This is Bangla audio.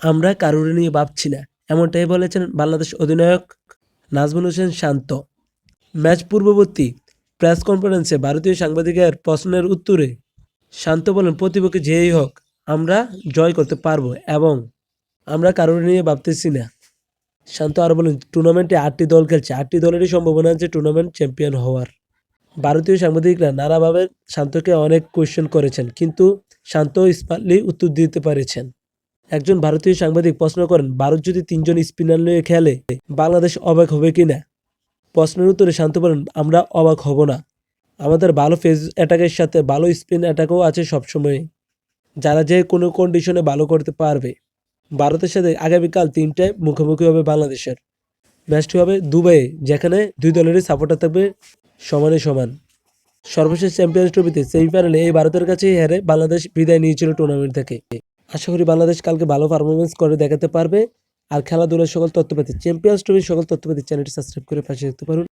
আমরা কারোর নিয়ে ভাবছি না। এমনটাই বলেছেন বাংলাদেশ অধিনায়ক নাজমুল হোসেন শান্ত। ম্যাচ পূর্ববর্তী প্রেস কনফারেন্সে ভারতীয় সাংবাদিকের প্রশ্নের উত্তরে শান্ত বলেন প্রতিপক্ষ যেই হোক, আমরা জয় করতে পারব এবং আমরা কারোর নিয়ে ভাবতেছি না। শান্ত আরও বলেন, টুর্নামেন্টে আটটি দল খেলছে। আটটি দলেরই সম্ভাবনা আছে টুর্নামেন্ট চ্যাম্পিয়ন হওয়ার। ভারতীয় সাংবাদিকরা নানাভাবে শান্তকে অনেক কোয়েশ্চেন করেছেন, কিন্তু শান্ত স্মার্টলি উত্তর দিতে পেরেছেন। একজন ভারতীয় সাংবাদিক প্রশ্ন করেন, ভারত যদি তিনজন স্পিনার নিয়ে খেলে, বাংলাদেশ অবাক হবে কি না? প্রশ্নের উত্তরে শান্ত বলেন, আমরা অবাক হব না। আমাদের ভালো ফেজ অ্যাটাকের সাথে ভালো স্পিন অ্যাটাকও আছে সবসময় যারা যে কোনো কন্ডিশনে ভালো করতে পারবে। ভারতের সাথে আগামীকাল তিনটায় মুখোমুখি হবে বাংলাদেশের। ম্যাচটি হবে দুবাইয়ে, যেখানে দুই দলেরই সাপোর্টার থাকবে সমানে সমান। সর্বশেষ চ্যাম্পিয়ন্স ট্রফিতে সেমিফাইনালে এই ভারতের কাছেই হেরে বাংলাদেশ বিদায় নিয়েছিল টুর্নামেন্ট থেকে। আশা করি বাংলাদেশ কালকে ভালো পারফরমেন্স করে দেখাতে পারবে। আর খেলাধুলার সকল তথ্যপাতি পেতে চ্যাম্পিয়ন্স ট্রফির সকল তথ্য পেতে চ্যানেলটি সাবস্ক্রাইব করে পাশে দেখতে পারুন।